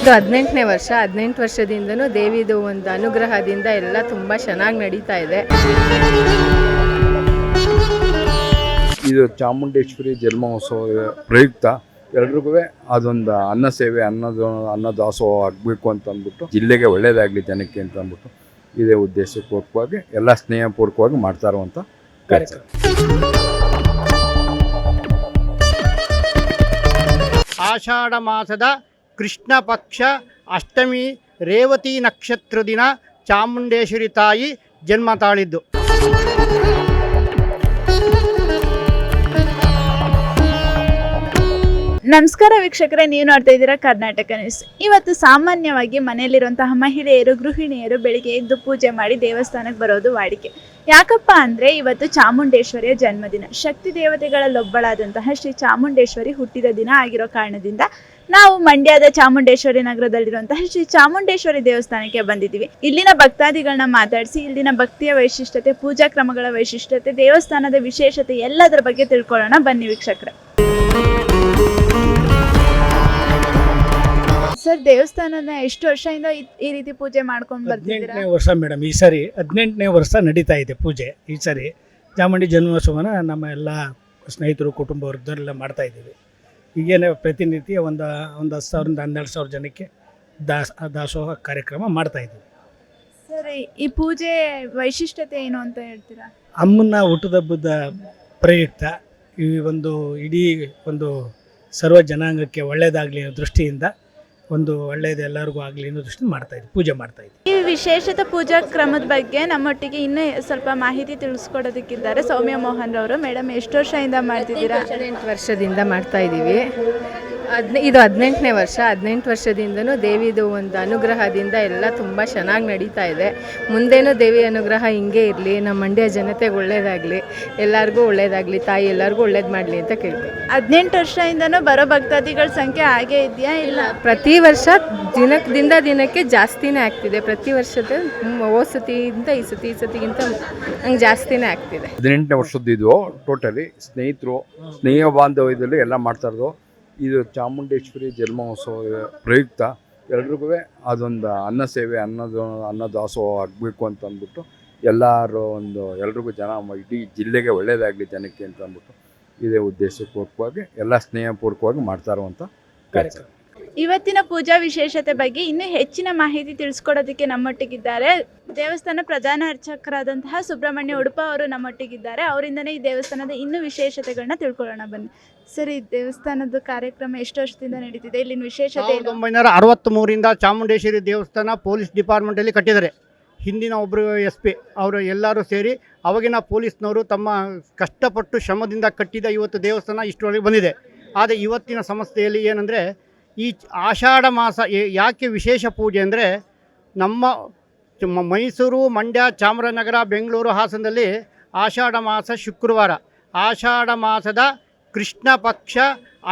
ಇದು ಹದಿನೆಂಟನೇ ವರ್ಷ ಹದಿನೆಂಟು ವರ್ಷದಿಂದನೂ ದೇವಿದು ಒಂದು ಅನುಗ್ರಹದಿಂದ ಎಲ್ಲ ತುಂಬ ಚೆನ್ನಾಗಿ ನಡೀತಾ ಇದೆ. ಇದು ಚಾಮುಂಡೇಶ್ವರಿ ಜನ್ಮೋತ್ಸವ ಪ್ರಯುಕ್ತ. ಎಲ್ರಿಗೂ ಅದೊಂದು ಅನ್ನ ಸೇವೆ ಅನ್ನದ ಅನ್ನದಾಸೋಹ ಆಗಬೇಕು ಅಂತ ಅಂದ್ಬಿಟ್ಟು ಜಿಲ್ಲೆಗೆ ಒಳ್ಳೇದಾಗಲಿ ಜನಕ್ಕೆ ಅಂತ ಅಂದ್ಬಿಟ್ಟು ಇದೇ ಉದ್ದೇಶಪೂರ್ವಕವಾಗಿ ಎಲ್ಲ ಸ್ನೇಹಪೂರ್ವಕವಾಗಿ ಮಾಡ್ತಾ ಇರುವಂಥ ಕೆಲಸ ಆಷಾಢ ಮಾಸದ ಕೃಷ್ಣ ಪಕ್ಷ ಅಷ್ಟಮಿ ರೇವತಿ ನಕ್ಷತ್ರ ದಿನ ಚಾಮುಂಡೇಶ್ವರಿ ತಾಯಿ ಜನ್ಮ ತಾಳಿದ್ದು. ನಮಸ್ಕಾರ ವೀಕ್ಷಕರೇ, ನೀವು ನೋಡ್ತಾ ಇದ್ದೀರಾ ಕರ್ನಾಟಕ ನ್ಯೂಸ್ ಇವತ್ತು ಸಾಮಾನ್ಯವಾಗಿ ಮನೆಯಲ್ಲಿರುವಂತಹ ಮಹಿಳೆಯರು, ಗೃಹಿಣಿಯರು ಬೆಳಿಗ್ಗೆ ಎದ್ದು ಪೂಜೆ ಮಾಡಿ ದೇವಸ್ಥಾನಕ್ಕೆ ಬರೋದು ವಾಡಿಕೆ. ಯಾಕಪ್ಪ ಅಂದರೆ ಇವತ್ತು ಚಾಮುಂಡೇಶ್ವರಿಯ ಜನ್ಮದಿನ. ಶಕ್ತಿ ದೇವತೆಗಳಲ್ಲೊಬ್ಬಳಾದಂತಹ ಶ್ರೀ ಚಾಮುಂಡೇಶ್ವರಿ ಹುಟ್ಟಿದ ದಿನ ಆಗಿರೋ ಕಾರಣದಿಂದ ನಾವು ಮಂಡ್ಯದ ಚಾಮುಂಡೇಶ್ವರಿ ನಗರದಲ್ಲಿರುವಂತಹ ಶ್ರೀ ಚಾಮುಂಡೇಶ್ವರಿ ದೇವಸ್ಥಾನಕ್ಕೆ ಬಂದಿದ್ದೀವಿ. ಇಲ್ಲಿನ ಭಕ್ತಾದಿಗಳನ್ನ ಮಾತಾಡಿಸಿ, ಇಲ್ಲಿನ ಭಕ್ತಿಯ ವೈಶಿಷ್ಟ್ಯತೆ, ಪೂಜಾ ಕ್ರಮಗಳ ವೈಶಿಷ್ಟ್ಯತೆ, ದೇವಸ್ಥಾನದ ವಿಶೇಷತೆ ಎಲ್ಲದರ ಬಗ್ಗೆ ತಿಳ್ಕೊಳ್ಳೋಣ. ಬನ್ನಿ ವೀಕ್ಷಕರೇ. ಸರ್, ದೇವಸ್ಥಾನನ ಎಷ್ಟು ವರ್ಷದಿಂದ ಈ- ರೀತಿ ಪೂಜೆ ಮಾಡ್ಕೊಂಡು ಬರ್ತಿದ್ದೀರಾ? ವರ್ಷ ಮೇಡಮ್, ಈ ಸರಿ ಹದಿನೆಂಟನೇ ವರ್ಷ ನಡೀತಾ ಇದೆ ಪೂಜೆ. ಈ ಸರಿ ಚಾಮುಂಡಿ ಜನ್ಮೋತ್ಸವನ ನಮ್ಮ ಎಲ್ಲ ಸ್ನೇಹಿತರು ಕುಟುಂಬ ವರ್ಗದವರೆಲ್ಲ ಮಾಡ್ತಾ ಇದ್ದೀವಿ. ಈಗೇನೆ ಪ್ರತಿನಿತ್ಯ ಒಂದು ಒಂದು ಹತ್ತು ಸಾವಿರದಿಂದ ಹನ್ನೆರಡು ಸಾವಿರ ಜನಕ್ಕೆ ದಾಸ ದಾಸೋಹ ಕಾರ್ಯಕ್ರಮ ಮಾಡ್ತಾ ಇದ್ದೀವಿ. ಸರ್ ಈ ಪೂಜೆ ವೈಶಿಷ್ಟ್ಯತೆ ಏನು ಅಂತ ಹೇಳ್ತೀರಾ? ಅಮ್ಮನ ಹುಟ್ಟುದಬ್ಬದ ಪ್ರಯುಕ್ತ ಈ ಒಂದು ಇಡೀ ಒಂದು ಸರ್ವ ಜನಾಂಗಕ್ಕೆ ಒಳ್ಳೆಯದಾಗಲಿ ದೃಷ್ಟಿಯಿಂದ ಒಂದು ಒಳ್ಳೆಯದು ಎಲ್ಲರಿಗೂ ಆಗಲಿ ಅನ್ನೋ ದೃಷ್ಟಿಯಿಂದ ಮಾಡ್ತಾ ಇದ್ದೀವಿ ಪೂಜೆ ಮಾಡ್ತಾ ಇದ್ದೀವಿ ಈ ವಿಶೇಷತೆ ಪೂಜಾ ಕ್ರಮದ ಬಗ್ಗೆ ನಮ್ಮೊಟ್ಟಿಗೆ ಇನ್ನೂ ಸ್ವಲ್ಪ ಮಾಹಿತಿ ತಿಳಿಸ್ಕೊಡೋದಕ್ಕಿದ್ದಾರೆ. ಸೌಮ್ಯ ಮೋಹನ್ ರವರು. ಮೇಡಮ್ ಎಷ್ಟು ವರ್ಷದಿಂದ ಮಾಡ್ತಿದ್ದೀರಾ? ಎಂಟು ವರ್ಷದಿಂದ ಮಾಡ್ತಾ ಇದ್ದೀವಿ. ಹದಿನ ಇದು ಹದಿನೆಂಟನೇ ವರ್ಷ ಹದಿನೆಂಟು ವರ್ಷದಿಂದನೂ ದೇವಿದು ಒಂದು ಅನುಗ್ರಹದಿಂದ ಎಲ್ಲ ತುಂಬ ಚೆನ್ನಾಗಿ ನಡೀತಾ ಇದೆ. ಮುಂದೇನೂ ದೇವಿ ಅನುಗ್ರಹ ಹಿಂಗೆ ಇರಲಿ ನಮ್ಮ ಮಂಡ್ಯ ಜನತೆಗೆ ಒಳ್ಳೇದಾಗಲಿ ಎಲ್ಲರಿಗೂ ಒಳ್ಳೇದಾಗಲಿ ತಾಯಿ ಎಲ್ಲರಿಗೂ ಒಳ್ಳೇದು ಮಾಡಲಿ ಅಂತ ಕೇಳ್ತೀನಿ ಹದಿನೆಂಟು ವರ್ಷದಿಂದನೂ ಬರೋ ಭಕ್ತಾದಿಗಳ ಸಂಖ್ಯೆ ಹಾಗೆ ಇದೆಯಾ ಇಲ್ಲ? ಪ್ರತಿ ವರ್ಷ ದಿನದಿಂದ ದಿನಕ್ಕೆ ಜಾಸ್ತಿನೇ ಆಗ್ತಿದೆ. ಪ್ರತಿ ವರ್ಷದ ಓ ಸತಿಯಿಂದ ಈ ಸತಿ ಈ ಸತಿಗಿಂತ ನಂಗೆ ಜಾಸ್ತಿನೇ ಆಗ್ತಿದೆ. ಹದಿನೆಂಟನೇ ವರ್ಷದ್ದು ಇದು ಟೋಟಲಿ ಸ್ನೇಹಿತರು ಸ್ನೇಹ ಬಾಂಧವ್ಯದಲ್ಲಿ ಎಲ್ಲ ಮಾಡ್ತಾ ಇರೋದು. ಇದು ಚಾಮುಂಡೇಶ್ವರಿ ಜನ್ಮೋತ್ಸವ ಪ್ರಯುಕ್ತ ಎಲ್ರಿಗೂ ಅದೊಂದು ಅನ್ನ ಸೇವೆ, ಅನ್ನದ ಅನ್ನದಾಸೋಹ ಆಗಬೇಕು ಅಂತ ಅಂದ್ಬಿಟ್ಟು ಎಲ್ಲರೂ ಒಂದು, ಎಲ್ರಿಗೂ ಜನ ಇಡೀ ಜಿಲ್ಲೆಗೆ ಒಳ್ಳೆಯದಾಗಲಿ ಜನಕ್ಕೆ ಅಂತ ಅಂದ್ಬಿಟ್ಟು ಇದೇ ಉದ್ದೇಶಪೂರ್ವಕವಾಗಿ, ಎಲ್ಲ ಸ್ನೇಹಪೂರ್ವಕವಾಗಿ ಮಾಡ್ತಾ ಇರುವಂಥ ಕೆಲಸ ಇವತ್ತಿನ ಪೂಜಾ ವಿಶೇಷತೆ ಬಗ್ಗೆ ಇನ್ನೂ ಹೆಚ್ಚಿನ ಮಾಹಿತಿ ತಿಳಿಸ್ಕೊಡೋದಕ್ಕೆ ನಮ್ಮೊಟ್ಟಿಗಿದ್ದಾರೆ. ದೇವಸ್ಥಾನ ಪ್ರಧಾನ ಅರ್ಚಕರಾದಂತಹ ಸುಬ್ರಹ್ಮಣ್ಯ ಉಡುಪ ಅವರು ನಮ್ಮೊಟ್ಟಿಗಿದ್ದಾರೆ. ಅವರಿಂದನೇ ಈ ದೇವಸ್ಥಾನದ ಇನ್ನೂ ವಿಶೇಷತೆಗಳನ್ನ ತಿಳ್ಕೊಳ್ಳೋಣ ಬನ್ನಿ. ಸರಿ ದೇವಸ್ಥಾನದ ಕಾರ್ಯಕ್ರಮ ಎಷ್ಟು ವರ್ಷದಿಂದ ನಡೀತಿದೆ? ಇಲ್ಲಿನ ವಿಶೇಷತೆ ಏನು? ಒಂಬೈನೂರ ಅರವತ್ತ್ಮೂರಿಂದ ಚಾಮುಂಡೇಶ್ವರಿ ದೇವಸ್ಥಾನ ಪೊಲೀಸ್ ಡಿಪಾರ್ಟ್ಮೆಂಟಲ್ಲಿ ಕಟ್ಟಿದ್ದಾರೆ. ಹಿಂದಿನ ಒಬ್ಬರು ಎಸ್ ಪಿ, ಅವರು ಎಲ್ಲರೂ ಸೇರಿ ಅವಾಗಿನ ಪೊಲೀಸ್ನವರು ತಮ್ಮ ಕಷ್ಟಪಟ್ಟು ಶ್ರಮದಿಂದ ಕಟ್ಟಿದ ಇವತ್ತು ದೇವಸ್ಥಾನ ಇಷ್ಟರೊಳಗೆ ಬಂದಿದೆ. ಆದರೆ ಇವತ್ತಿನ ಸಮಸ್ಯೆಯಲ್ಲಿ ಏನಂದರೆ ಈ ಆಷಾಢ ಮಾಸ ಯಾಕೆ ವಿಶೇಷ ಪೂಜೆ ಅಂದರೆ ನಮ್ಮ ಮೈಸೂರು, ಮಂಡ್ಯ, ಚಾಮರಾಜನಗರ, ಬೆಂಗಳೂರು ಹಾಸನದಲ್ಲಿ ಆಷಾಢ ಮಾಸ ಶುಕ್ರವಾರ. ಆಷಾಢ ಮಾಸದ ಕೃಷ್ಣ ಪಕ್ಷ,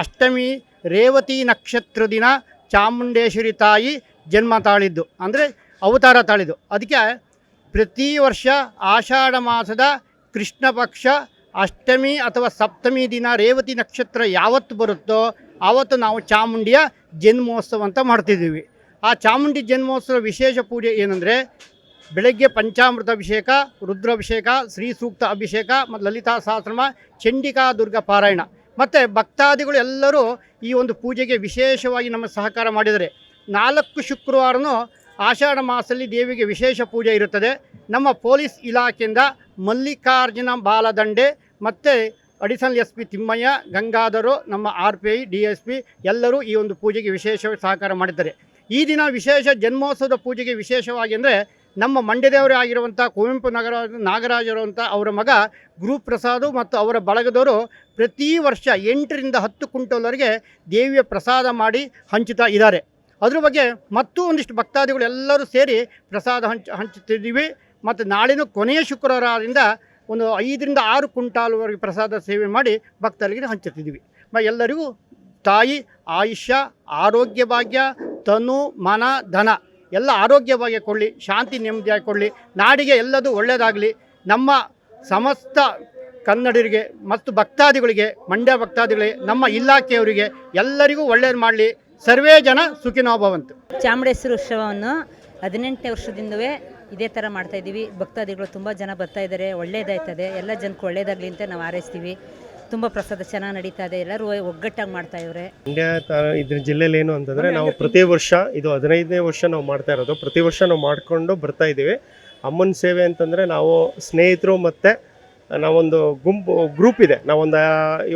ಅಷ್ಟಮಿ, ರೇವತಿ ನಕ್ಷತ್ರ ದಿನ ಚಾಮುಂಡೇಶ್ವರಿ ತಾಯಿ ಜನ್ಮ ತಾಳಿದ್ದು. ಅಂದರೆ ಅವತಾರ ತಾಳಿದ್ದು. ಅದಕ್ಕೆ ಪ್ರತಿ ವರ್ಷ ಆಷಾಢ ಮಾಸದ ಕೃಷ್ಣ ಪಕ್ಷ, ಅಷ್ಟಮಿ ಅಥವಾ ಸಪ್ತಮಿ ದಿನ ರೇವತಿ ನಕ್ಷತ್ರ ಯಾವತ್ತು ಬರುತ್ತೋ ಆವತ್ತು ನಾವು ಚಾಮುಂಡಿಯ ಜನ್ಮೋತ್ಸವ ಅಂತ ಮಾಡ್ತಿದ್ದೀವಿ. ಆ ಚಾಮುಂಡಿ ಜನ್ಮೋತ್ಸವ ವಿಶೇಷ ಪೂಜೆ ಏನಂದರೆ ಬೆಳಗ್ಗೆ ಪಂಚಾಮೃತ ಅಭಿಷೇಕ, ರುದ್ರಾಭಿಷೇಕ, ಶ್ರೀ ಸೂಕ್ತ ಅಭಿಷೇಕ, ಮತ್ತು ಲಲಿತಾ ಸಹಸ್ರಮ ಚಂಡಿಕಾ ದುರ್ಗ ಪಾರಾಯಣ. ಮತ್ತು ಭಕ್ತಾದಿಗಳು ಎಲ್ಲರೂ ಈ ಒಂದು ಪೂಜೆಗೆ ವಿಶೇಷವಾಗಿ ನಮ್ಮ ಸಹಕಾರ ಮಾಡಿದರೆ. ನಾಲ್ಕು ಶುಕ್ರವಾರನೂ ಆಷಾಢ ಮಾಸದಲ್ಲಿ ದೇವಿಗೆ ವಿಶೇಷ ಪೂಜೆ ಇರುತ್ತದೆ. ನಮ್ಮ ಪೊಲೀಸ್ ಇಲಾಖೆಯಿಂದ ಮಲ್ಲಿಕಾರ್ಜುನ ಬಾಲದಂಡೆ, ಮತ್ತು additional S P Thimmaiah, Gangadhar, ನಮ್ಮ R P I D S P ಎಲ್ಲರೂ ಈ ಒಂದು ಪೂಜೆಗೆ ವಿಶೇಷವಾಗಿ ಸಹಕಾರ ಮಾಡಿದ್ದಾರೆ. ಈ ದಿನ ವಿಶೇಷ ಜನ್ಮೋತ್ಸವದ ಪೂಜೆಗೆ ವಿಶೇಷವಾಗಿ ಅಂದರೆ ನಮ್ಮ ಮಂಡ್ಯದೇವರೇ ಆಗಿರುವಂಥ ಕುವೆಂಪು ನಗರ ನಾಗರಾಜರುವಂಥ ಅವರ ಮಗ ಗುರುಪ್ರಸಾದ್ ಮತ್ತು ಅವರ ಬಳಗದವರು ಪ್ರತಿ ವರ್ಷ ಎಂಟರಿಂದ ಹತ್ತು ಕುಂಟಲ್ವರೆಗೆ ದೇವಿಯ ಪ್ರಸಾದ ಮಾಡಿ ಹಂಚುತ್ತಾ ಇದ್ದಾರೆ. ಅದ್ರ ಬಗ್ಗೆ ಮತ್ತೂ ಒಂದಿಷ್ಟು ಭಕ್ತಾದಿಗಳು ಎಲ್ಲರೂ ಸೇರಿ ಪ್ರಸಾದ ಹಂಚ, ಹಂಚುತ್ತಿದ್ದೀವಿ. ಮತ್ತು ನಾಳಿನ ಕೊನೆಯ ಶುಕ್ರವಾರದಿಂದ ಒಂದು ಐದರಿಂದ ಆರು ಕುಂಟಾಲ್ವರೆಗೆ ಪ್ರಸಾದ ಸೇವೆ ಮಾಡಿ ಭಕ್ತರಿಗೆ ಮ, ಎಲ್ಲರಿಗೂ ತಾಯಿ, ಆಯುಷ್ಯ, ಆರೋಗ್ಯ ಭಾಗ್ಯ, ತನು, ಮನ, ಧನ ಎಲ್ಲ ಆರೋಗ್ಯ ಭಾಗ್ಯ ಕೊಡಲಿ ಶಾಂತಿ ನೆಮ್ಮದಿಯಾಗಿ ಕೊಡಲಿ ನಾಡಿಗೆ ಎಲ್ಲದೂ ಒಳ್ಳೆಯದಾಗಲಿ. ನಮ್ಮ ಸಮಸ್ತ ಕನ್ನಡಿಗರಿಗೆ ಮತ್ತು ಭಕ್ತಾದಿಗಳಿಗೆ, ಮಂಡ್ಯ ಭಕ್ತಾದಿಗಳಿಗೆ, ನಮ್ಮ ಇಲಾಖೆಯವರಿಗೆ ಎಲ್ಲರಿಗೂ ಒಳ್ಳೆಯದು ಮಾಡಲಿ. ಸರ್ವೇ ಜನ ಸುಖಿನೋಭವಂತು ಚಾಮುಂಡೇಶ್ವರಿ ಉತ್ಸವವನ್ನು ಹದಿನೆಂಟನೇ ವರ್ಷದಿಂದವೇ ಇದೇ ಥರ ಮಾಡ್ತಾ ಇದ್ದೀವಿ. ಭಕ್ತಾದಿಗಳು ತುಂಬ ಜನ ಬರ್ತಾ ಇದ್ದಾರೆ ಒಳ್ಳೇದಾಯ್ತದೆ. ಎಲ್ಲ ಜನಕ್ಕೆ ಒಳ್ಳೇದಾಗಲಿ ಅಂತ ನಾವು ಹಾರೈಸ್ತೀವಿ. ತುಂಬ ಪ್ರಸಾದ ಚೆನ್ನಾಗಿ ನಡೀತಾ ಇದೆ. ಎಲ್ಲರೂ ಒಗ್ಗಟ್ಟಾಗಿ ಮಾಡ್ತಾ ಇವ್ರೆ. ಮಂಡ್ಯ ಇದ್ರ ಜಿಲ್ಲೆಯಲ್ಲಿ ಏನು ಅಂತಂದರೆ ನಾವು ಪ್ರತಿ ವರ್ಷ ಇದು ಹದಿನೈದನೇ ವರ್ಷ ನಾವು ಮಾಡ್ತಾ ಇರೋದು. ಪ್ರತಿ ವರ್ಷ ನಾವು ಮಾಡಿಕೊಂಡು ಬರ್ತಾ ಇದ್ದೀವಿ. ಅಮ್ಮನ ಸೇವೆ ಅಂತಂದರೆ ನಾವು ಸ್ನೇಹಿತರು ಮತ್ತು ನಾವೊಂದು ಗುಂಪು ಗ್ರೂಪ್ ಇದೆ. ನಾವೊಂದು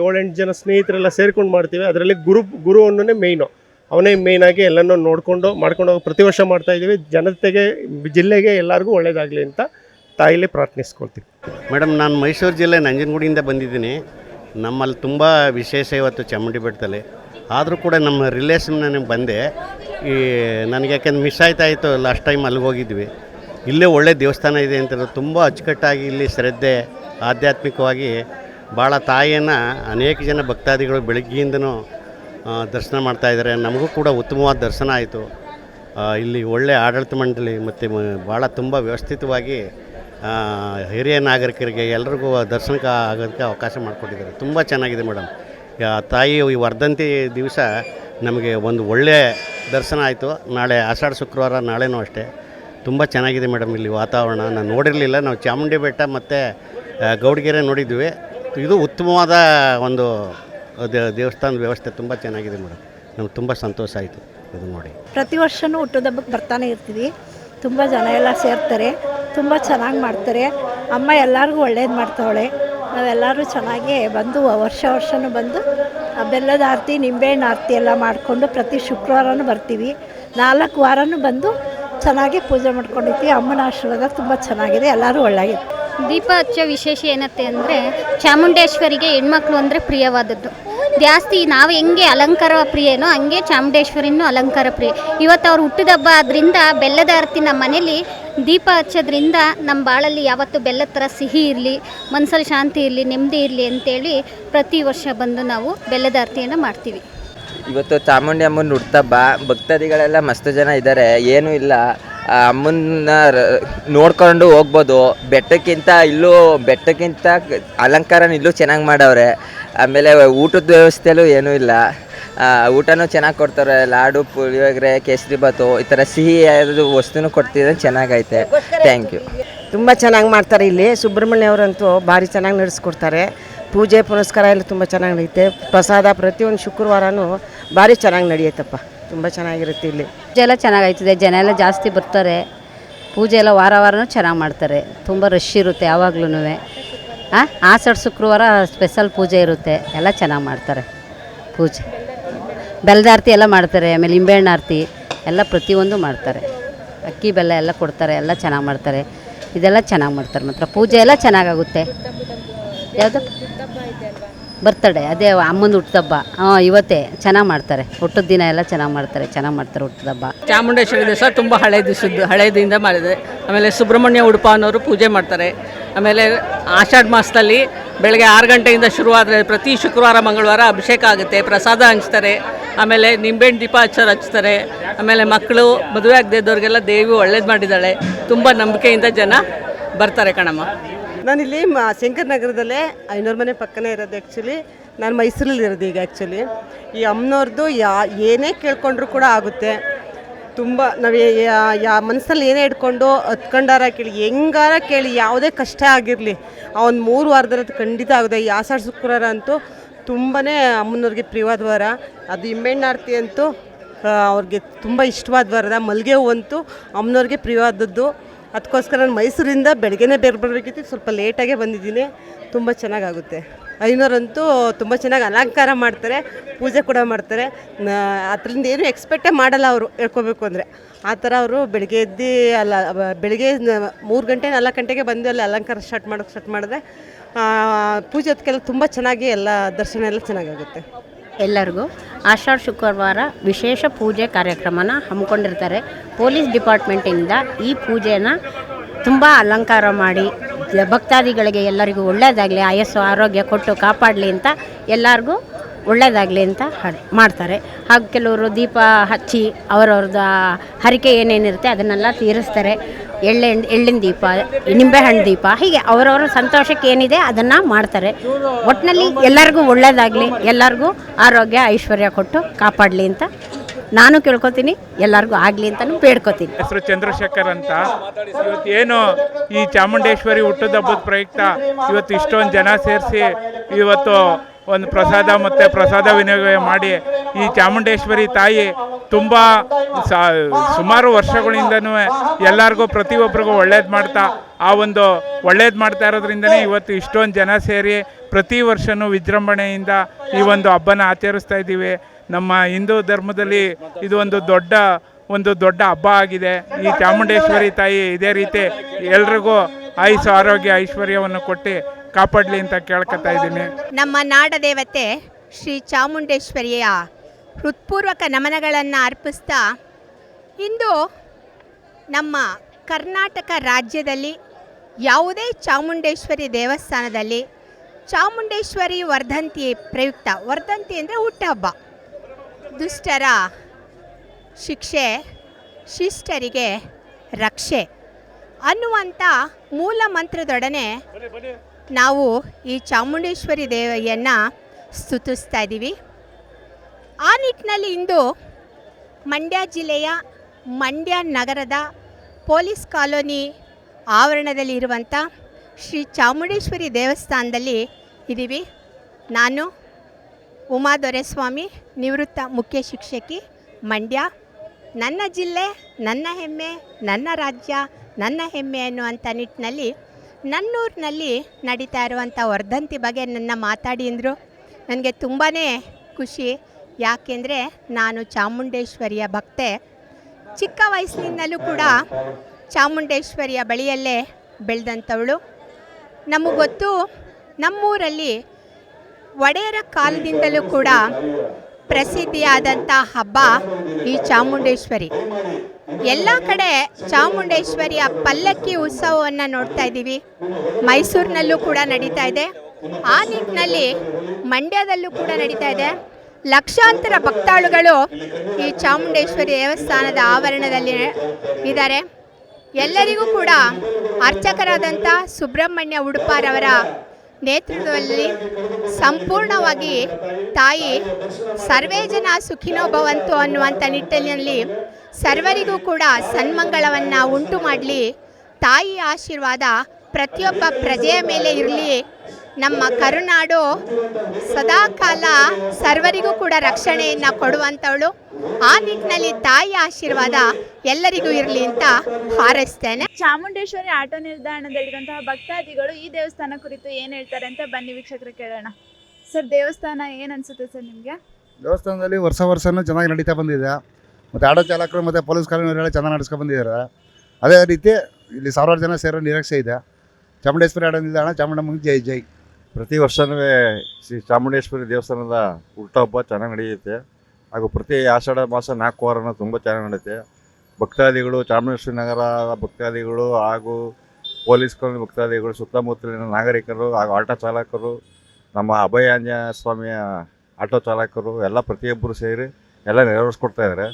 ಏಳೆಂಟು ಜನ ಸ್ನೇಹಿತರೆಲ್ಲ ಸೇರ್ಕೊಂಡು ಮಾಡ್ತೀವಿ. ಅದರಲ್ಲಿ ಗುರು ಗುರು ಅನ್ನೋನೇ ಮೇಯ್ನು ಅವನೇ ಮೇಯ್ನಾಗಿ ಎಲ್ಲನೂ ನೋಡಿಕೊಂಡು ಮಾಡ್ಕೊಂಡು ಹೋಗಿ ಪ್ರತಿ ವರ್ಷ ಮಾಡ್ತಾ ಇದ್ದೀವಿ. ಜನತೆಗೆ, ಜಿಲ್ಲೆಗೆ ಎಲ್ಲರಿಗೂ ಒಳ್ಳೆಯದಾಗಲಿ ಅಂತ ತಾಯಿಲಿ ಪ್ರಾರ್ಥಿಸ್ಕೊಳ್ತೀವಿ. ಮೇಡಮ್, ನಾನು ಮೈಸೂರು ಜಿಲ್ಲೆ ನಂಜನಗೂಡಿಯಿಂದ ಬಂದಿದ್ದೀನಿ. ನಮ್ಮಲ್ಲಿ ತುಂಬ ವಿಶೇಷ ಇವತ್ತು ಚಾಮುಂಡಿ ಬೆಟ್ಟದಲ್ಲಿ. ಆದರೂ ಕೂಡ ನಮ್ಮ ರಿಲೇಷನ್ ನನಗೆ ಬಂದೆ. ಈ ನನಗೆ ಯಾಕೆಂದ್ರೆ ಮಿಸ್ ಆಯ್ತಾ ಇತ್ತು ಲಾಸ್ಟ್ ಟೈಮ್ ಅಲ್ಲಿಗೆ ಹೋಗಿದ್ವಿ. ಇಲ್ಲೇ ಒಳ್ಳೆ ದೇವಸ್ಥಾನ ಇದೆ ಅಂತ ತುಂಬ ಅಚ್ಚುಕಟ್ಟಾಗಿ ಇಲ್ಲಿ ಶ್ರದ್ಧೆ, ಆಧ್ಯಾತ್ಮಿಕವಾಗಿ ಭಾಳ ತಾಯಿಯನ್ನು ಅನೇಕ ಜನ ಭಕ್ತಾದಿಗಳು ಬೆಳಗ್ಗೆಯಿಂದನೂ ದರ್ಶನ ಮಾಡ್ತಾ ಇದ್ದಾರೆ. ನಮಗೂ ಕೂಡ ಉತ್ತಮವಾದ ದರ್ಶನ ಆಯಿತು. ಇಲ್ಲಿ ಒಳ್ಳೆ ಆಡಳಿತ ಮಂಡಳಿ ಮತ್ತು ಭಾಳ ತುಂಬ ವ್ಯವಸ್ಥಿತವಾಗಿ ಹಿರಿಯ ನಾಗರಿಕರಿಗೆ ಎಲ್ರಿಗೂ ದರ್ಶನಕ್ಕೆ ಆಗೋದಕ್ಕೆ ಅವಕಾಶ ಮಾಡಿಕೊಟ್ಟಿದ್ದಾರೆ. ತುಂಬ ಚೆನ್ನಾಗಿದೆ ಮೇಡಮ್. ತಾಯಿ ಈ ವರ್ಧಂತಿ ದಿವಸ ನಮಗೆ ಒಂದು ಒಳ್ಳೆಯ ದರ್ಶನ ಆಯಿತು. ನಾಳೆ ಆಷಾಢ ಶುಕ್ರವಾರ ನಾಳೆನೂ ಅಷ್ಟೇ. ತುಂಬ ಚೆನ್ನಾಗಿದೆ ಮೇಡಮ್ ಇಲ್ಲಿ ವಾತಾವರಣ. ನಾನು ನೋಡಿರಲಿಲ್ಲ. ನಾವು ಚಾಮುಂಡಿ ಬೆಟ್ಟ ಮತ್ತು ಗೌಡಗೆರೆ ನೋಡಿದ್ವಿ. ಇದು ಉತ್ತಮವಾದ ಒಂದು ದೇವಸ್ಥಾನದ ವ್ಯವಸ್ಥೆ ತುಂಬ ಚೆನ್ನಾಗಿದೆ ಮೇಡಮ್. ನಮ್ಗೆ ತುಂಬ ಸಂತೋಷ ಆಯಿತು ಇದು ನೋಡಿ. ಪ್ರತಿ ವರ್ಷವೂ ಹುಟ್ಟುದಬ್ಬಕ್ಕೆ ಬರ್ತಾನೆ ಇರ್ತೀವಿ. ತುಂಬ ಜನ ಎಲ್ಲ ಸೇರ್ತಾರೆ. ತುಂಬ ಚೆನ್ನಾಗಿ ಮಾಡ್ತಾರೆ. ಅಮ್ಮ ಎಲ್ಲರಿಗೂ ಒಳ್ಳೇದು ಮಾಡ್ತಾವಳೆ. ನಾವೆಲ್ಲರೂ ಚೆನ್ನಾಗಿ ಬಂದು ವರ್ಷ ವರ್ಷವೂ ಬಂದು ಆ ಬೆಲ್ಲದ ಆರತಿ ನಿಂಬೆಹಣ್ಣು ಆರತಿ ಎಲ್ಲ ಮಾಡಿಕೊಂಡು ಪ್ರತಿ ಶುಕ್ರವಾರನೂ ಬರ್ತೀವಿ. ನಾಲ್ಕು ವಾರನೂ ಬಂದು ಚೆನ್ನಾಗಿ ಪೂಜೆ ಮಾಡ್ಕೊಂಡಿರ್ತೀವಿ. ಅಮ್ಮನ ಆಶೀರ್ವಾದ ತುಂಬ ಚೆನ್ನಾಗಿದೆ. ಎಲ್ಲರೂ ಒಳ್ಳೆಯಾಗಿದೆ ದೀಪ ಹಚ್ಚೋ ವಿಶೇಷ ಏನತ್ತೆ ಅಂದರೆ ಚಾಮುಂಡೇಶ್ವರಿಗೆ ಹೆಣ್ಮಕ್ಳು ಅಂದರೆ ಪ್ರಿಯವಾದದ್ದು. ಜಾಸ್ತಿ ನಾವು ಹೆಂಗೆ ಅಲಂಕಾರ ಪ್ರಿಯನೋ ಹಂಗೆ ಚಾಮುಂಡೇಶ್ವರಿನೂ ಅಲಂಕಾರ ಪ್ರಿಯ. ಇವತ್ತು ಅವ್ರು ಹುಟ್ಟಿದಬ್ಬ ಆದ್ರಿಂದ ಬೆಲ್ಲದ ಆರತಿ ನಮ್ಮ ಮನೇಲಿ ದೀಪ ಹಚ್ಚೋದ್ರಿಂದ ನಮ್ಮ ಬಾಳಲ್ಲಿ ಯಾವತ್ತು ಬೆಲ್ಲದ ಥರ ಸಿಹಿ ಇರಲಿ ಮನಸ್ಸಲ್ಲಿ ಶಾಂತಿ ಇರಲಿ, ನೆಮ್ಮದಿ ಇರಲಿ ಅಂತೇಳಿ ಪ್ರತಿ ವರ್ಷ ಬಂದು ನಾವು ಬೆಲ್ಲದ ಅರ್ತಿಯನ್ನು ಮಾಡ್ತೀವಿ. ಇವತ್ತು ಚಾಮುಂಡಿ ಅಮ್ಮನ ಹುಡ್ತಬ್ಬ ಭಕ್ತಾದಿಗಳೆಲ್ಲ ಮಸ್ತ್ ಜನ ಇದ್ದಾರೆ ಏನೂ ಇಲ್ಲ. ಅಮ್ಮನ್ನ ನೋಡ್ಕೊಂಡು ಹೋಗ್ಬೋದು. ಬೆಟ್ಟಕ್ಕಿಂತ ಇಲ್ಲೂ ಬೆಟ್ಟಕ್ಕಿಂತ ಅಲಂಕಾರನ ಇಲ್ಲೂ ಚೆನ್ನಾಗಿ ಮಾಡವ್ರೆ. ಆಮೇಲೆ ಊಟದ ವ್ಯವಸ್ಥೆಯಲ್ಲೂ ಏನೂ ಇಲ್ಲ. ಊಟನೂ ಚೆನ್ನಾಗಿ ಕೊಡ್ತಾರೆ. ಲಾಡು ಪುಳಿಯೋಗರೆ ಕೇಸರಿ ಬಾತು ಈ ಥರ ಸಿಹಿ ಯಾವುದು ವಸ್ತುನೂ ಕೊಡ್ತಿದ್ರೆ ಚೆನ್ನಾಗೈತೆ. ಥ್ಯಾಂಕ್ ಯು ತುಂಬ ಚೆನ್ನಾಗಿ ಮಾಡ್ತಾರೆ ಇಲ್ಲಿ. ಸುಬ್ರಹ್ಮಣ್ಯ ಅವರಂತೂ ಭಾರಿ ಚೆನ್ನಾಗಿ ನಡೆಸ್ಕೊಡ್ತಾರೆ. ಪೂಜೆ ಪುನಸ್ಕಾರ ಎಲ್ಲ ತುಂಬ ಚೆನ್ನಾಗಿ ನಡೆಯುತ್ತೆ ಪ್ರಸಾದ ಪ್ರತಿಯೊಂದು ಶುಕ್ರವಾರನೂ ಭಾರಿ ಚೆನ್ನಾಗಿ ನಡೆಯುತ್ತಪ್ಪ. ತುಂಬ ಚೆನ್ನಾಗಿರುತ್ತೆ ಇಲ್ಲಿ. ಪೂಜೆ ಎಲ್ಲ ಚೆನ್ನಾಗಾಯ್ತದೆ, ಜನ ಎಲ್ಲ ಜಾಸ್ತಿ ಬರ್ತಾರೆ. ಪೂಜೆ ಎಲ್ಲ ವಾರ ವಾರನೂ ಚೆನ್ನಾಗಿ ಮಾಡ್ತಾರೆ. ತುಂಬ ರಶ್ ಇರುತ್ತೆ ಯಾವಾಗ್ಲೂ ಹಾಂ ಆಷಾಢ ಶುಕ್ರವಾರ ಸ್ಪೆಷಲ್ ಪೂಜೆ ಇರುತ್ತೆ. ಎಲ್ಲ ಚೆನ್ನಾಗಿ ಮಾಡ್ತಾರೆ ಪೂಜೆ. ಬೆಲ್ಲದ ಆರತಿ ಎಲ್ಲ ಮಾಡ್ತಾರೆ, ಆಮೇಲೆ ನಿಂಬೆಹಣ್ಣು ಆರತಿ ಎಲ್ಲ ಪ್ರತಿಯೊಂದು ಮಾಡ್ತಾರೆ. ಅಕ್ಕಿ ಬೆಲ್ಲ ಎಲ್ಲ ಕೊಡ್ತಾರೆ, ಎಲ್ಲ ಚೆನ್ನಾಗಿ ಮಾಡ್ತಾರೆ. ಇದೆಲ್ಲ ಚೆನ್ನಾಗಿ ಮಾಡ್ತಾರೆ ಮಾತ್ರ. ಪೂಜೆ ಎಲ್ಲ ಚೆನ್ನಾಗಾಗುತ್ತೆ. ಯಾವುದು? ಬರ್ತಡೇ, ಅದೇ ಅಮ್ಮನ ಹುಟ್ಟದಬ್ಬ ಹಾಂ, ಇವತ್ತೇ ಚೆನ್ನಾಗಿ ಮಾಡ್ತಾರೆ. ಹುಟ್ಟದ ದಿನ ಎಲ್ಲ ಚೆನ್ನಾಗಿ ಮಾಡ್ತಾರೆ ಚೆನ್ನಾಗಿ ಮಾಡ್ತಾರೆ ಹುಟ್ಟದಬ್ಬ ಚಾಮುಂಡೇಶ್ವರಿ ದಿವಸ ತುಂಬ ಹಳೆ ದಿವಸದ್ದು ಹಳೆದಿಂದ ಮಾಡಿದೆ ಆಮೇಲೆ ಸುಬ್ರಹ್ಮಣ್ಯ ಉಡುಪ ಅನ್ನೋರು ಪೂಜೆ ಮಾಡ್ತಾರೆ. ಆಮೇಲೆ ಆಷಾಢ ಮಾಸದಲ್ಲಿ ಬೆಳಗ್ಗೆ ಆರು ಗಂಟೆಯಿಂದ ಶುರುವಾದರೆ ಪ್ರತಿ ಶುಕ್ರವಾರ, ಮಂಗಳವಾರ ಅಭಿಷೇಕ ಆಗುತ್ತೆ, ಪ್ರಸಾದ ಹಂಚ್ತಾರೆ. ಆಮೇಲೆ ನಿಂಬೆಹಣ್ಣು ದೀಪ ಹಚ್ಚೋರು ಹಚ್ತಾರೆ. ಆಮೇಲೆ ಮಕ್ಕಳು, ಮದುವೆ ಆಗದೆ ಇದ್ದವ್ರಿಗೆಲ್ಲ ದೇವಿ ಒಳ್ಳೇದು ಮಾಡಿದ್ದಾಳೆ. ತುಂಬ ನಂಬಿಕೆಯಿಂದ ಜನ ಬರ್ತಾರೆ ಕಣಮ್ಮ. ನಾನಿಲ್ಲಿ ಶಂಕರ್ ನಗರದಲ್ಲೇ ಐನೂರು ಮನೆ ಪಕ್ಕನೇ ಇರೋದು ಆ್ಯಕ್ಚುಲಿ ನಾನು ಮೈಸೂರಲ್ಲಿ ಇರೋದು ಈಗ ಆ್ಯಕ್ಚುಲಿ ಈ ಅಮ್ಮನವ್ರದ್ದು ಯಾ, ಏನೇ ಕೇಳ್ಕೊಂಡ್ರು ಕೂಡ ಆಗುತ್ತೆ. ತುಂಬ ನಾವು ಯಾ ಮನಸ್ಸಲ್ಲಿ ಏನೇ ಇಟ್ಕೊಂಡು ಹತ್ಕೊಂಡಾರ ಕೇಳಿ, ಹೆಂಗಾರ ಕೇಳಿ, ಯಾವುದೇ ಕಷ್ಟ ಆಗಿರಲಿ ಆ ಒಂದು ಮೂರು ವಾರದಲ್ಲಿ ಖಂಡಿತ ಆಗುತ್ತೆ. ಈ ಆಷಾಢ ಶುಕ್ರವಾರ ಅಂತೂ ತುಂಬಾ ಅಮ್ಮನವ್ರಿಗೆ ಪ್ರಿಯವಾದ ವಾರ. ಅದು ನಿಂಬೆಹಣ್ಣಾರತಿ ಅಂತೂ ಅವ್ರಿಗೆ ತುಂಬ ಇಷ್ಟವಾದ ವಾರದ. ಮಲ್ಲಿಗೆ ಹೂವಂತೂ ಅಮ್ಮನವ್ರಿಗೆ ಪ್ರಿಯವಾದದ್ದು. ಅದಕ್ಕೋಸ್ಕರ ನಾನು ಮೈಸೂರಿಂದ ಬೆಳಗ್ಗೆನೇ ಬೇರೆ ಬರಬೇಕಿತ್ತು, ಸ್ವಲ್ಪ ಲೇಟಾಗೆ ಬಂದಿದ್ದೀನಿ. ತುಂಬ ಚೆನ್ನಾಗಾಗುತ್ತೆ. ಐನೂರಂತೂ ತುಂಬ ಚೆನ್ನಾಗಿ ಅಲಂಕಾರ ಮಾಡ್ತಾರೆ, ಪೂಜೆ ಕೂಡ ಮಾಡ್ತಾರೆ. ಅದರಿಂದ ಏನು ಎಕ್ಸ್ಪೆಕ್ಟೇ ಮಾಡಲ್ಲ ಅವರು, ಹೇಳ್ಕೊಬೇಕು ಅಂದರೆ. ಆ ಥರ ಅವರು ಬೆಳಗ್ಗೆ ಎದ್ದು ಅಲ್ಲ, ಬೆಳಗ್ಗೆ ಮೂರು ಗಂಟೆ, ನಾಲ್ಕು ಗಂಟೆಗೆ ಬಂದು ಅಲ್ಲಿ ಅಲಂಕಾರ ಸ್ಟಾರ್ಟ್ ಮಾಡೋಕ್ಕೆ ಸ್ಟಾರ್ಟ್ ಮಾಡಿದ್ರೆ ಪೂಜೆ ಅದಕ್ಕೆಲ್ಲ ತುಂಬ ಚೆನ್ನಾಗಿ ಎಲ್ಲ ದರ್ಶನ ಎಲ್ಲ ಚೆನ್ನಾಗಾಗುತ್ತೆ. ಎಲ್ಲರಿಗೂ ಆಷಾಢ ಶುಕ್ರವಾರ ವಿಶೇಷ ಪೂಜೆ ಕಾರ್ಯಕ್ರಮನ ಹಮ್ಮಿಕೊಂಡಿರ್ತಾರೆ. ಪೊಲೀಸ್ ಡಿಪಾರ್ಟ್ಮೆಂಟಿಂದ ಈ ಪೂಜೆನ ತುಂಬ ಅಲಂಕಾರ ಮಾಡಿ, ಭಕ್ತಾದಿಗಳಿಗೆ ಎಲ್ಲರಿಗೂ ಒಳ್ಳೆಯದಾಗಲಿ ಆಯಸ್ಸು, ಆರೋಗ್ಯ ಕೊಟ್ಟು ಕಾಪಾಡಲಿ ಅಂತ ಎಲ್ಲರಿಗೂ ಒಳ್ಳೆಯದಾಗಲಿ ಅಂತ ಮಾಡ್ತಾರೆ. ಹಾಗೂ ಕೆಲವರು ದೀಪ ಹಚ್ಚಿ ಅವರವ್ರದ್ದು ಹರಿಕೆ ಏನೇನಿರುತ್ತೆ ಅದನ್ನೆಲ್ಲ ತೀರಿಸ್ತಾರೆ. ಎಳ್ಳೆ ಎಳ್ಳಿನ ದೀಪ, ನಿಂಬೆಹಣ್ಣು ದೀಪ, ಹೀಗೆ ಅವರವರ ಸಂತೋಷಕ್ಕೆ ಏನಿದೆ ಅದನ್ನು ಮಾಡ್ತಾರೆ. ಒಟ್ಟಿನಲ್ಲಿ ಎಲ್ಲರಿಗೂ ಒಳ್ಳೇದಾಗಲಿ, ಎಲ್ಲರಿಗೂ ಆರೋಗ್ಯ, ಐಶ್ವರ್ಯ ಕೊಟ್ಟು ಕಾಪಾಡಲಿ ಅಂತ ನಾನು ಕೇಳ್ಕೊತೀನಿ, ಎಲ್ಲರಿಗೂ ಆಗಲಿ ಅಂತಲೂ ಬೇಡ್ಕೊತೀನಿ. ಹೆಸರು ಚಂದ್ರಶೇಖರ್ ಅಂತ. ಇವತ್ತು ಏನು ಈ ಚಾಮುಂಡೇಶ್ವರಿ ಹುಟ್ಟದ ಹಬ್ಬದ ಪ್ರಯುಕ್ತ, ಇವತ್ತು ಇಷ್ಟೊಂದು ಜನ ಸೇರಿಸಿ, ಇವತ್ತು ಒಂದು ಪ್ರಸಾದ ಮತ್ತು ಪ್ರಸಾದ ವಿನಿಯೋಗ ಮಾಡಿ ಈ ಚಾಮುಂಡೇಶ್ವರಿ ತಾಯಿ ತುಂಬ ಸುಮಾರು ವರ್ಷಗಳಿಂದನೂ ಎಲ್ಲರಿಗೂ ಪ್ರತಿಯೊಬ್ಬರಿಗೂ ಒಳ್ಳೇದು ಮಾಡ್ತಾ, ಆ ಒಂದು ಒಳ್ಳೇದು ಮಾಡ್ತಾ ಇರೋದ್ರಿಂದನೇ ಇವತ್ತು ಇಷ್ಟೊಂದು ಜನ ಸೇರಿ ಪ್ರತಿ ವರ್ಷವೂ ವಿಜೃಂಭಣೆಯಿಂದ ಈ ಒಂದು ಹಬ್ಬನ ಆಚರಿಸ್ತಾ ಇದ್ದೀವಿ. ನಮ್ಮ ಹಿಂದೂ ಧರ್ಮದಲ್ಲಿ ಇದು ಒಂದು ದೊಡ್ಡ ಒಂದು ದೊಡ್ಡ ಹಬ್ಬ ಆಗಿದೆ. ಈ ಚಾಮುಂಡೇಶ್ವರಿ ತಾಯಿ ಇದೇ ರೀತಿ ಎಲ್ರಿಗೂ ಆಯುಷ ಆರೋಗ್ಯ ಐಶ್ವರ್ಯವನ್ನು ಕೊಟ್ಟು ಕಾಪಾಡಲಿ ಅಂತ ಕೇಳ್ಕೊತಾ ಇದ್ದೀನಿ. ನಮ್ಮ ನಾಡ ದೇವತೆ ಶ್ರೀ ಚಾಮುಂಡೇಶ್ವರಿಯ ಹೃತ್ಪೂರ್ವಕ ನಮನಗಳನ್ನು ಅರ್ಪಿಸ್ತಾ ಇಂದು ನಮ್ಮ ಕರ್ನಾಟಕ ರಾಜ್ಯದಲ್ಲಿ ಯಾವುದೇ ಚಾಮುಂಡೇಶ್ವರಿ ದೇವಸ್ಥಾನದಲ್ಲಿ ಚಾಮುಂಡೇಶ್ವರಿ ವರ್ಧಂತಿ ಪ್ರಯುಕ್ತ, ವರ್ಧಂತಿ ಅಂದರೆ ಹುಟ್ಟಹಬ್ಬ ದುಷ್ಟರ ಶಿಕ್ಷೆ, ಶಿಷ್ಟರಿಗೆ ರಕ್ಷೆ ಅನ್ನುವಂಥ ಮೂಲ ಮಂತ್ರದೊಡನೆ ನಾವು ಈ ಚಾಮುಂಡೇಶ್ವರಿ ದೇವಿಯನ್ನು ಸ್ತುತಿಸ್ತಾ ಇದ್ದೀವಿ. ಆ ನಿಟ್ಟಿನಲ್ಲಿ ಇಂದು ಮಂಡ್ಯ ಜಿಲ್ಲೆಯ ಮಂಡ್ಯ ನಗರದ ಪೊಲೀಸ್ ಕಾಲೋನಿ ಆವರಣದಲ್ಲಿ ಇರುವಂಥ ಶ್ರೀ ಚಾಮುಂಡೇಶ್ವರಿ ದೇವಸ್ಥಾನದಲ್ಲಿ ಇದ್ದೀವಿ. ನಾನು ಉಮಾ ದೊರೆಸ್ವಾಮಿ, ನಿವೃತ್ತ ಮುಖ್ಯ ಶಿಕ್ಷಕಿ, ಮಂಡ್ಯ. ನನ್ನ ಜಿಲ್ಲೆ, ನನ್ನ ಹೆಮ್ಮೆ, ನನ್ನ ರಾಜ್ಯ, ನನ್ನ ಹೆಮ್ಮೆ ಅನ್ನುವಂಥ ನಿಟ್ಟಿನಲ್ಲಿ ನನ್ನೂರಿನಲ್ಲಿ ನಡೀತಾ ಇರುವಂಥ ವರ್ಧಂತಿ ಬಗ್ಗೆ ನನ್ನ ಮಾತಾಡಿ ಅಂದರು. ನನಗೆ ತುಂಬಾ ಖುಷಿ. ಯಾಕೆಂದರೆ ನಾನು ಚಾಮುಂಡೇಶ್ವರಿಯ ಭಕ್ತೆ. ಚಿಕ್ಕ ವಯಸ್ಸಿನಿಂದಲೂ ಕೂಡ ಚಾಮುಂಡೇಶ್ವರಿಯ ಬಳಿಯಲ್ಲೇ ಬೆಳೆದಂಥವಳು. ನಮಗೆ ಗೊತ್ತು, ನಮ್ಮೂರಲ್ಲಿ ಒಡೆಯರ ಕಾಲದಿಂದಲೂ ಕೂಡ ಪ್ರಸಿದ್ಧಿಯಾದಂಥ ಹಬ್ಬ ಈ ಚಾಮುಂಡೇಶ್ವರಿ. ಎಲ್ಲ ಕಡೆ ಚಾಮುಂಡೇಶ್ವರಿಯ ಪಲ್ಲಕ್ಕಿ ಉತ್ಸವವನ್ನು ನೋಡ್ತಾ ಇದ್ದೀವಿ. ಮೈಸೂರಿನಲ್ಲೂ ಕೂಡ ನಡೀತಾ ಇದೆ. ಆ ನಿಟ್ಟಿನಲ್ಲಿ ಮಂಡ್ಯದಲ್ಲೂ ಕೂಡ ನಡೀತಾ ಇದೆ. ಲಕ್ಷಾಂತರ ಭಕ್ತಾಳುಗಳು ಈ ಚಾಮುಂಡೇಶ್ವರಿ ದೇವಸ್ಥಾನದ ಆವರಣದಲ್ಲಿ ಇದ್ದಾರೆ. ಎಲ್ಲರಿಗೂ ಕೂಡ ಅರ್ಚಕರಾದಂಥ ಸುಬ್ರಹ್ಮಣ್ಯ ಉಡುಪಾರವರ ನೇತೃತ್ವದಲ್ಲಿ ಸಂಪೂರ್ಣವಾಗಿ ತಾಯಿ ಸರ್ವೇ ಜನ ಸುಖಿನೋ ಭವಂತು ಅನ್ನುವಂಥ ನಿಟ್ಟಿನಲ್ಲಿ ಸರ್ವರಿಗೂ ಕೂಡ ಸನ್ಮಂಗಳವನ್ನು ಉಂಟು ಮಾಡಲಿ. ತಾಯಿ ಆಶೀರ್ವಾದ ಪ್ರತಿಯೊಬ್ಬ ಪ್ರಜೆಯ ಮೇಲೆ ಇರಲಿ. ನಮ್ಮ ಕರುನಾಡು ಸದಾಕಾಲ ಸರ್ವರಿಗೂ ಕೂಡ ರಕ್ಷಣೆಯನ್ನು ಕೊಡುವಂಥವಳು ಆ ನಿಟ್ಟಿನಲ್ಲಿ ತಾಯಿ ಆಶೀರ್ವಾದ ಎಲ್ಲರಿಗೂ ಇರಲಿ ಅಂತ ಹಾರೈಸ್ತೇನೆ. ಚಾಮುಂಡೇಶ್ವರಿ ಆಟೋ ನಿಲ್ದಾಣದಲ್ಲಿರುವಂತಹ ಭಕ್ತಾದಿಗಳು ಈ ದೇವಸ್ಥಾನ ಕುರಿತು ಏನು ಹೇಳ್ತಾರೆ ಅಂತ ಬನ್ನಿ ವೀಕ್ಷಕರು ಕೇಳೋಣ. ಸರ್ ದೇವಸ್ಥಾನ ಏನು ಅನ್ಸುತ್ತೆ ಸರ್ ನಿಮಗೆ? ದೇವಸ್ಥಾನದಲ್ಲಿ ವರ್ಷ ವರ್ಷನೂ ಚೆನ್ನಾಗಿ ನಡೀತಾ ಬಂದಿದೆ. ಮತ್ತು ಆಟೋ ಚಾಲಕರು ಮತ್ತು ಪೊಲೀಸ್ ಕಾಲೋನಿಯವರೆಲ್ಲ ಚೆನ್ನಾಗಿ ನಡೆಸ್ಕೊಂಡು ಬಂದಿದ್ದಾರೆ. ಅದೇ ರೀತಿ ಇಲ್ಲಿ ಸಾವಿರಾರು ಜನ ಸೇರೋ ನಿರೀಕ್ಷೆ ಇದೆ. ಚಾಮುಂಡೇಶ್ವರಿ ಆಡೋ ನಿಲ್ದಾಣ ಚಾಮುಂಡಮ್ಮಂಗೆ ಜೈ ಜೈ. ಪ್ರತಿ ವರ್ಷವೂ ಶ್ರೀ ಚಾಮುಂಡೇಶ್ವರಿ ದೇವಸ್ಥಾನದ ಹುಟ್ಟುಹಬ್ಬ ಚೆನ್ನಾಗಿ ನಡೆಯುತ್ತೆ. ಹಾಗೂ ಪ್ರತಿ ಆಷಾಢ ಮಾಸ ನಾಲ್ಕು ವಾರನೂ ತುಂಬ ಚೆನ್ನಾಗಿ ನಡೆಯುತ್ತೆ ಭಕ್ತಾದಿಗಳು, ಚಾಮುಂಡೇಶ್ವರಿ ನಗರ ಭಕ್ತಾದಿಗಳು ಹಾಗೂ ಪೊಲೀಸ್ ಕಾಲೋನಿ ಭಕ್ತಾದಿಗಳು, ಸುತ್ತಮುತ್ತಲಿನ ನಾಗರಿಕರು ಹಾಗೂ ಆಟೋ ಚಾಲಕರು, ನಮ್ಮ ಅಭಯ ಆಂಜನೇಯ ಸ್ವಾಮಿಯ ಆಟೋ ಚಾಲಕರು, ಎಲ್ಲ ಪ್ರತಿಯೊಬ್ಬರು ಸೇರಿ ಎಲ್ಲ ನೆರವೇರಿಸ್ಕೊಡ್ತಾ ಇದ್ದಾರೆ.